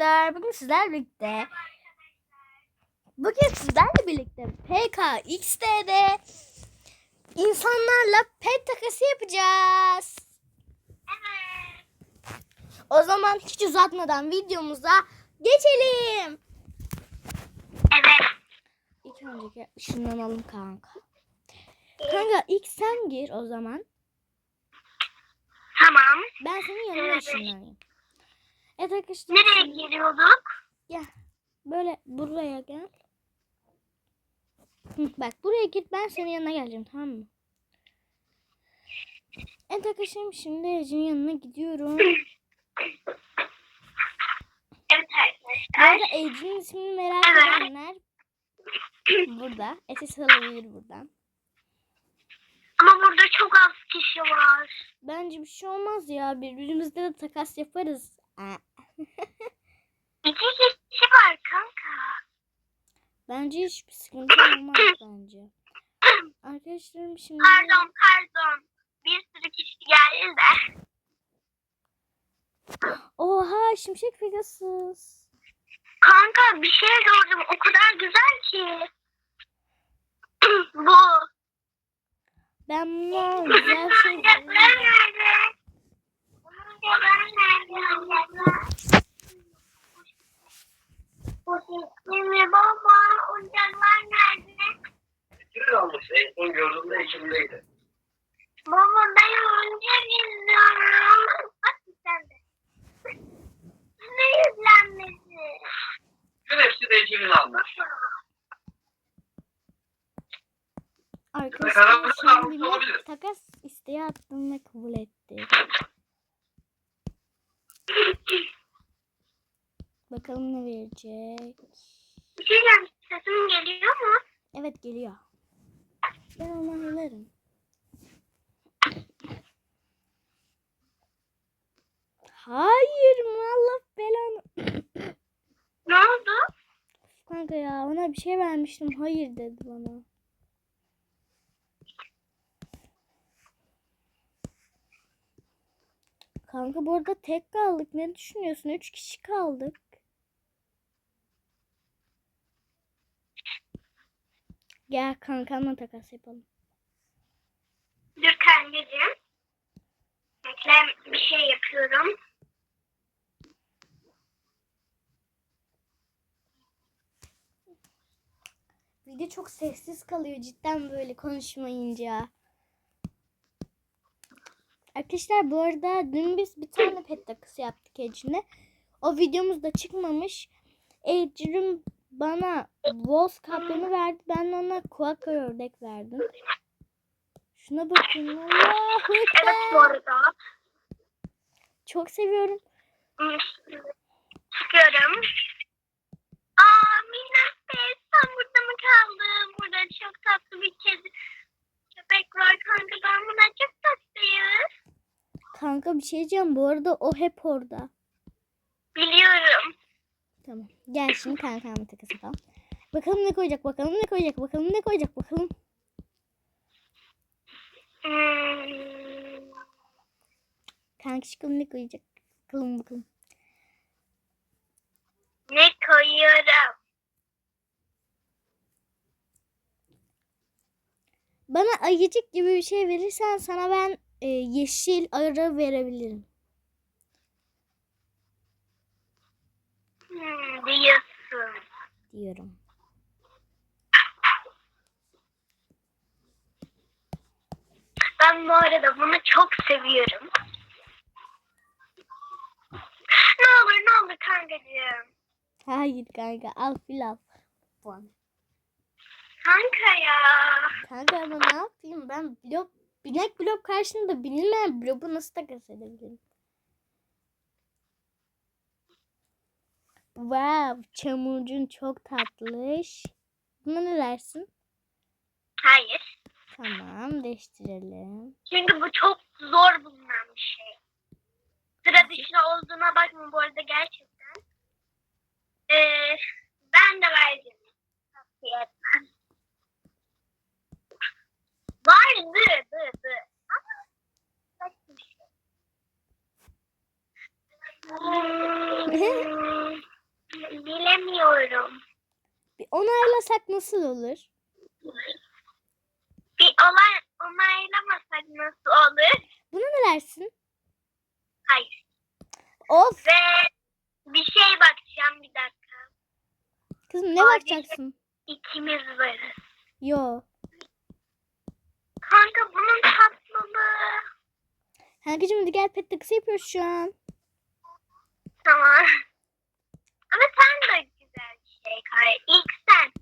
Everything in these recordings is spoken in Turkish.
arkadaşlar. Bugün sizlerle birlikte Bugün sizlerle birlikte PKX'de insanlarla pet takası yapacağız. O zaman hiç uzatmadan videomuza geçelim. Evet. İlk önce ışınlanalım kanka. Kanka ilk sen gir o zaman. Tamam. Ben senin yanına ışınlanayım. Evet arkadaşlar. Nereye giriyorduk? Böyle buraya gel. Hı, bak buraya git ben senin yanına geleceğim tamam mı? Evet arkadaşlarım şimdi Ece'nin yanına gidiyorum. Evet Bu arada arkadaşlar. Ece'nin ismini merak edenler burada. Ece alabilir buradan. Ama burada çok az kişi var. Bence bir şey olmaz ya. Birbirimizle de takas yaparız. Aa, İki kişi var kanka. Bence hiçbir sıkıntı olmaz bence. Arkadaşlarım şimdi... Pardon pardon. Bir sürü kişi geldi de. Oha şimşek Pegasus. Kanka bir şey gördüm. O kadar güzel ki. Bu. Ben bundan güzel şey Bakalım ne verecek. Bir şey. Sesim geliyor mu? Evet geliyor. Ben onu alırım. Hayır mı Allah belanı. Ne oldu? Kanka ya ona bir şey vermiştim. Hayır dedi bana. Kanka bu arada tek kaldık. Ne düşünüyorsun? Üç kişi kaldık. Gel kankamla takas yapalım. Dur kankacığım. Bekle bir şey yapıyorum. Video çok sessiz kalıyor cidden böyle konuşmayınca. Arkadaşlar bu arada dün biz bir tane pet takısı yaptık Ecrin'e. O videomuz da çıkmamış. Ecrin bana Wolf kaplanı verdi. Ben ona kuaka ördek verdim. Şuna bakın. Allahu Evet bu arada. Çok seviyorum. Çıkıyorum. Aa minnak bey sen burada mı kaldın? Burada çok tatlı bir kedi. Köpek var kanka ben buna çok tatlıyım. Kanka bir şey diyeceğim. Bu arada o hep orada. Tamam. Gel şimdi kankamla takas yapalım. Bakalım ne koyacak, bakalım ne koyacak, bakalım ne koyacak, bakalım. Hmm. Kankişkom ne koyacak? Bakalım bakalım. Ne koyuyorum? Bana ayıcık gibi bir şey verirsen sana ben e, yeşil arı verebilirim. Hmm, diyorsun. Diyorum. Ben bu arada bunu çok seviyorum. Ne olur ne olur kankacığım. Hayır kanka al fil al. Puan. Kanka ya. Kanka ama ne yapayım ben blok binek blok karşısında bilinmeyen bloku nasıl takas edebilirim? Wow, çamurcun çok tatlış. Buna ne dersin? Hayır. Tamam, değiştirelim. Çünkü bu çok zor bulunan bir şey. Sıra dışı olduğuna bakma bu arada gerçekten. Ee, ben de vereceğim. Tavsiye etmem. Vardı, dı, dı. Ama saçma bir şey. Hmm, bilmiyorum. Bir onaylasak nasıl olur? Bir olay onaylamasak nasıl olur? Buna ne dersin? Hayır. Of. Ve bir şey bakacağım bir dakika. Kızım ne Abi. bakacaksın? İkimiz varız. Yo. Kanka bunun tatlılığı. Kankacığım hadi gel pet takısı yapıyoruz şu an. Tamam. Ama sen de güzel bir şey Kare. İlk sen.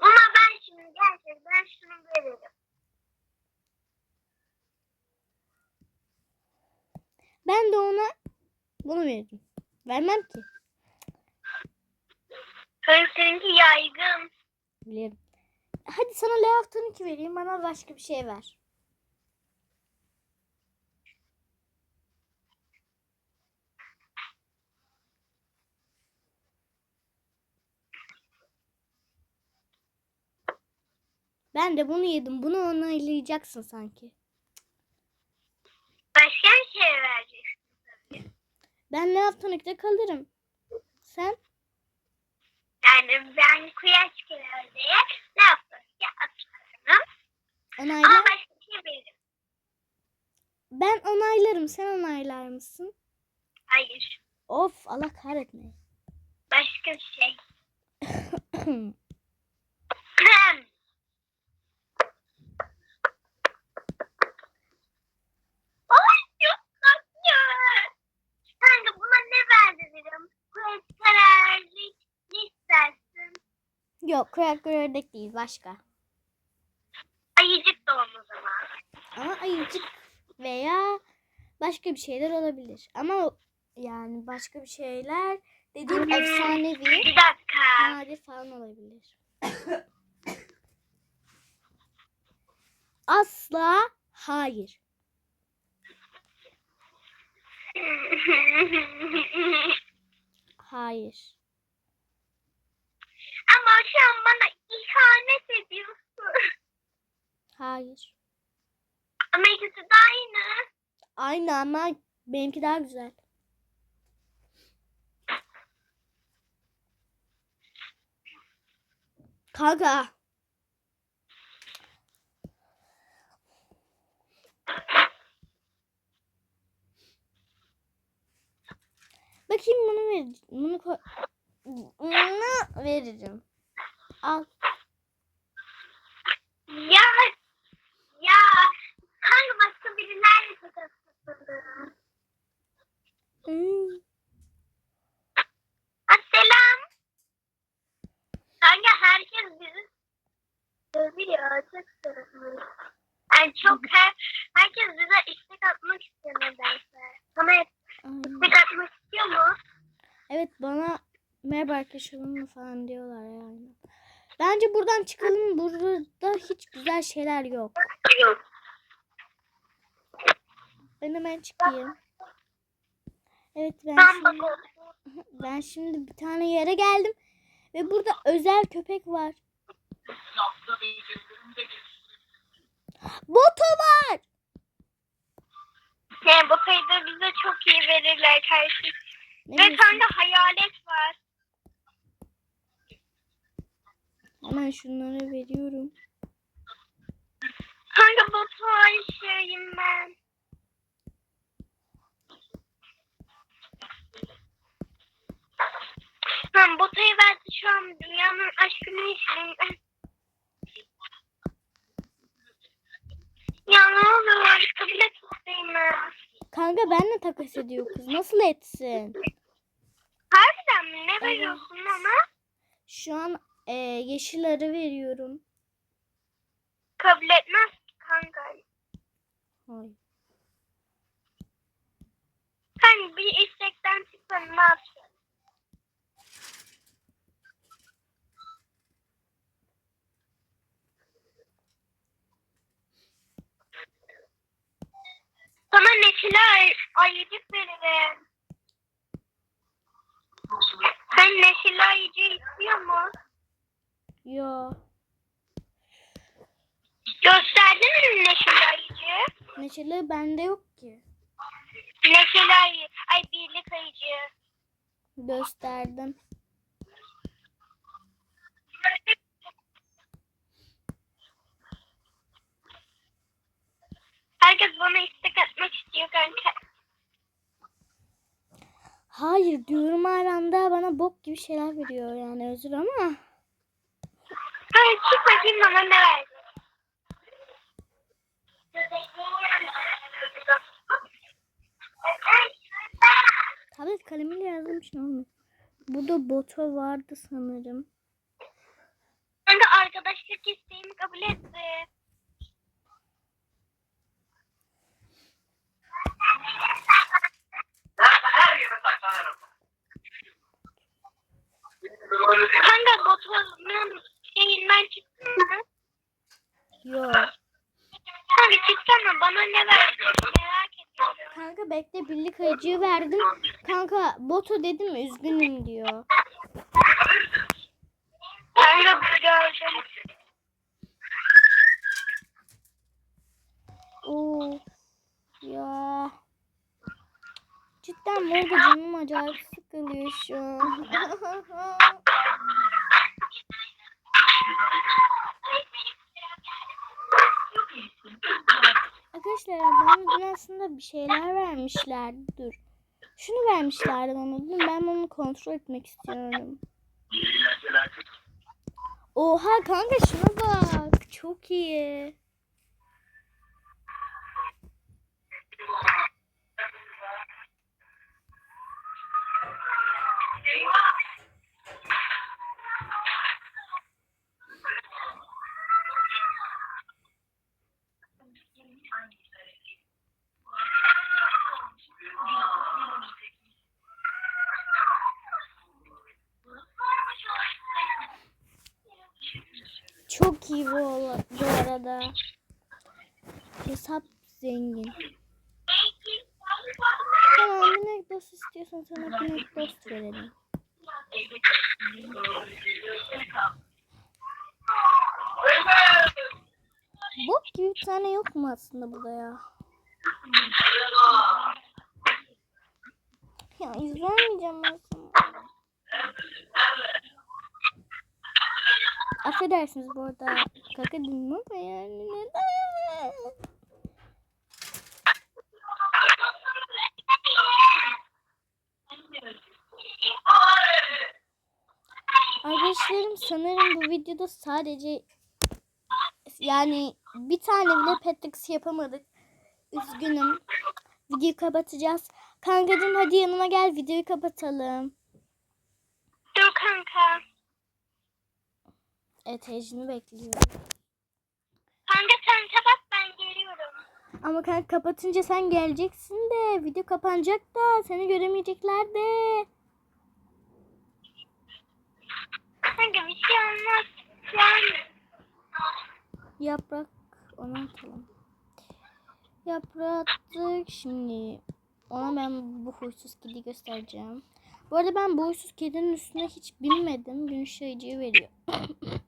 Ama ben şimdi gerçekten şunu veririm. Ben de ona bunu veririm. Vermem ki. Kare seninki yaygın. Bilirim. Hadi sana layout 12 vereyim. Bana başka bir şey ver. Ben de bunu yedim. Bunu onaylayacaksın sanki. Başka bir şey vereceksin. Ben layout 12'de kalırım. Sen? Yani ben kuyaş kiracıya ne yaparım? Ya atarım. Onayla. Ama başka bir şey veririm. Ben onaylarım. Sen onaylar mısın? Hayır. Of Allah kahretme. Başka bir şey. Ay çok tatlı. Kanka buna ne verdiririm? Kuyaş kararlı ne istersin? Yok kurak ördek değil başka. Ayıcık da o zaman. Ama ayıcık veya başka bir şeyler olabilir. Ama yani başka bir şeyler dediğim Hmm. efsanevi Bir dakika. nadir falan olabilir. Asla hayır. Hayır. Ama şu an bana ihanet ediyorsun. Hayır. Ama ikisi de aynı. Aynı ama benimki daha güzel. Kanka. Bakayım bunu ver. Bunu koy. Bunu veririm. Al. Ya ya kanka başka birilerle takıldım. Hmm. Selam. Kanka herkes bizi seviyor. Çok seviyor. Yani çok her, herkes bize istek atmak istiyor nedense. Sana istek atmak istiyor mu? Evet bana merhaba arkadaşlarım falan diyorlar yani. Bence buradan çıkalım. Burada hiç güzel şeyler. Yok. Ben hemen çıkayım. Evet ben Ben şimdi, ben şimdi bir tane yere geldim. Ve burada özel köpek var. Boto var. Yani bu kaydı bize çok iyi verirler karşı. Ne Ve diyorsun? kanka hayalet var. Hemen şunları veriyorum. Kanka botu aşığıyım ben. Ben botayı verdi şu an dünyanın aşkını ben. Ya ne olur kabul et isteğimi. Kanka benle takas ediyor kız. Nasıl etsin? Harbiden mi? Ne veriyorsun ona? Şu an e, yeşil arı veriyorum. Kabul etmez ki kanka. Hayır. Sen bir istekten çıksan ne yapacaksın? Sana neşeli ay ayıcık veririm. Sen neşeli ayıcı istiyor mu? Yo. Gösterdin mi neşeli ayıcı? Neşeli bende yok ki. Mesela ay birlik ayıcı. Gösterdim. Herkes bana istek atmak istiyor kanka. Hayır diyorum aramda bana bok gibi şeyler veriyor yani özür ama. Hadi çık bakayım bana ne verdi. Tablet kalemiyle yazmış ne olmuş? Burada boto vardı sanırım. Kanka arkadaşlık isteğimi kabul etti. Ben her yere saklanırım. Böyle değil. Kanka botunun şeyinden çıktın mı? Yok. Kanka çıksana bana ne verdi merak ediyorum. Kanka ayıcığı verdim. Kanka boto dedim üzgünüm diyor. Kanka. Oo. Ya. Cidden burada canım acayip sıkılıyor şu an. Arkadaşlar bana aslında bir şeyler vermişlerdi. Dur. Şunu vermişlerdi dün. Ben bunu kontrol etmek istiyorum. Oha kanka şuna bak. Çok iyi. İyi bu, bu arada. Hesap zengin. Tamam minik dost istiyorsan sana minik dost verelim. Bok gibi bir tane yok mu aslında burada ya? Ya izlemeyeceğim ben sana. Affedersiniz bu arada kaka dedim ama yani neden? Arkadaşlarım sanırım bu videoda sadece yani bir tane bile Petrix yapamadık. Üzgünüm. Videoyu kapatacağız. Kankacığım hadi yanıma gel videoyu kapatalım. Dur kanka. Heyecanı bekliyorum. Kanka sen kapat ben geliyorum. Ama kanka kapatınca sen geleceksin de video kapanacak da seni göremeyecekler de. Kanka bir şey olmaz. Yani Yaprak onu atalım. Yaprağı attık. Şimdi ona ben bu huysuz kedi göstereceğim. Bu arada ben bu huysuz kedinin üstüne hiç binmedim. Gün ışığıcığı veriyor.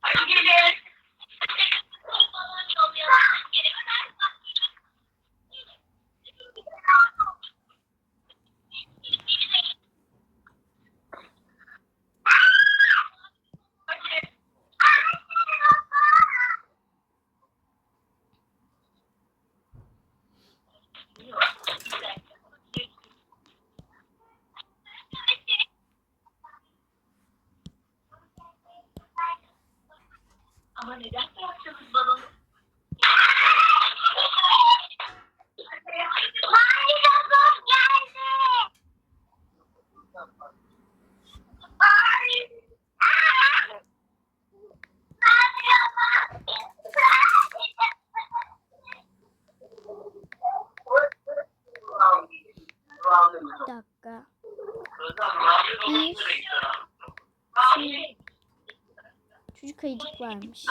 Hadi gelin. Ama neden bıraktınız balonu? Mavi robot geldi. Mavi. Aa! Mavi robot. Bir dakika. Bir. Çocuk ayıcık varmış.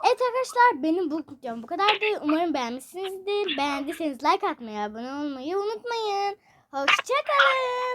Arkadaşlar benim bu videom bu kadardı. Umarım beğenmişsinizdir. Beğendiyseniz like atmayı, abone olmayı unutmayın. Hoşçakalın.